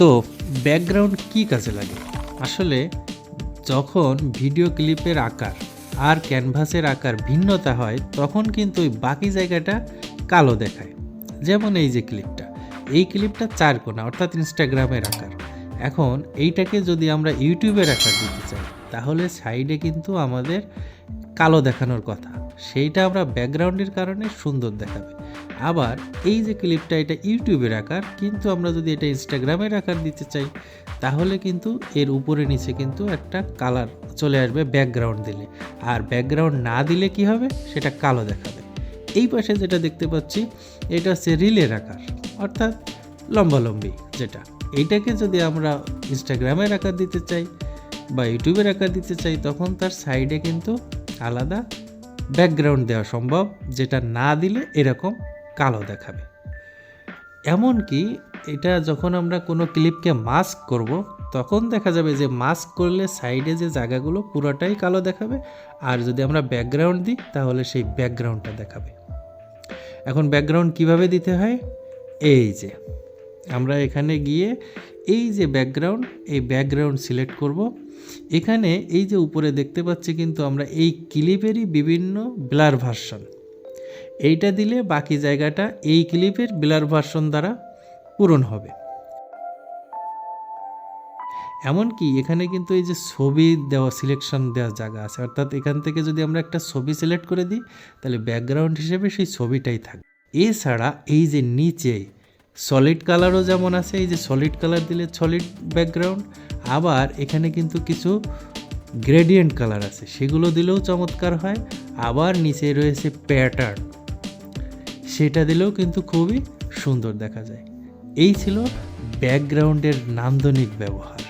তো ব্যাকগ্রাউন্ড কি কাজে লাগে? আসলে যখন ভিডিও ক্লিপের আকার আর ক্যানভাসের আকার ভিন্নতা হয়, তখন কিন্তু ওই বাকি জায়গাটা কালো দেখায়। যেমন এই যে ক্লিপটা এই ক্লিপটা চার কোনা অর্থাৎ ইনস্টাগ্রামের আকার। এখন এইটাকে যদি আমরা ইউটিউবের আকার দিতে চাই, তাহলে সাইডে কিন্তু আমাদের কালো দেখানোর কথা। সেইটা আমরা ব্যাকগ্রাউন্ডের কারণে সুন্দর দেখাবে। আবার এই যে ক্লিপটা এটা ইউটিউবের আকার, কিন্তু আমরা যদি এটা ইনস্টাগ্রামের আকার দিতে চাই, তাহলে কিন্তু এর উপরে নিচে কিন্তু একটা কালার চলে আসবে ব্যাকগ্রাউন্ড দিলে। আর ব্যাকগ্রাউন্ড না দিলে কি হবে? সেটা কালো দেখাবে। এই পাশে যেটা দেখতে পাচ্ছি, এটা হচ্ছে রিলের আকার, অর্থাৎ লম্বালম্বি যেটা। এইটাকে যদি আমরা ইনস্টাগ্রামের আকার দিতে চাই বা ইউটিউবের আকার দিতে চাই, তখন তার সাইডে কিন্তু আলাদা ব্যাকগ্রাউন্ড দেওয়া সম্ভব, যেটা না দিলে এরকম কালো দেখাবে। এমনকি এটা যখন আমরা কোনো ক্লিপকে মাস্ক করব, তখন দেখা যাবে যে মাস্ক করলে সাইডে যে জায়গাগুলো পুরোটাই কালো দেখাবে, আর যদি আমরা ব্যাকগ্রাউন্ড দিই, তাহলে সেই ব্যাকগ্রাউন্ডটা দেখাবে। এখন ব্যাকগ্রাউন্ড কীভাবে দিতে হয়? এই যে, আমরা এখানে গিয়ে এই যে ব্যাকগ্রাউন্ড এই ব্যাকগ্রাউন্ড সিলেক্ট করব। এখানে এই যে উপরে দেখতে পাচ্ছি কিন্তু আমরা এই ক্লিপেরই বিভিন্ন ব্লার ভার্সন এইটা দিলে বাকি জায়গাটা এই ক্লিপের ব্লার ভার্সন দ্বারা পূরণ হবে। এমনকি এখানে কিন্তু এই যে ছবি দেওয়া সিলেকশন দেওয়ার জায়গা আছে। অর্থাৎ এখান থেকে যদি আমরা একটা ছবি সিলেক্ট করে দিই, তাহলে ব্যাকগ্রাউন্ড হিসেবে সেই ছবিটাই থাকবে। এছাড়া এই যে নিচে সলিড কালারও যেমন আছে, এই যে সলিড কালার দিলে সলিড ব্যাকগ্রাউন্ড আবার এখানে কিন্তু কিছু গ্রেডিয়েন্ট কালার আছে, সেগুলো দিলেও চমৎকার হয়, আবার নিচে রয়েছে প্যাটার্ন সেটা দিলেও কিন্তু খুবই সুন্দর দেখা যায়। এই ছিল ব্যাকগ্রাউন্ডের নান্দনিক ব্যবহার।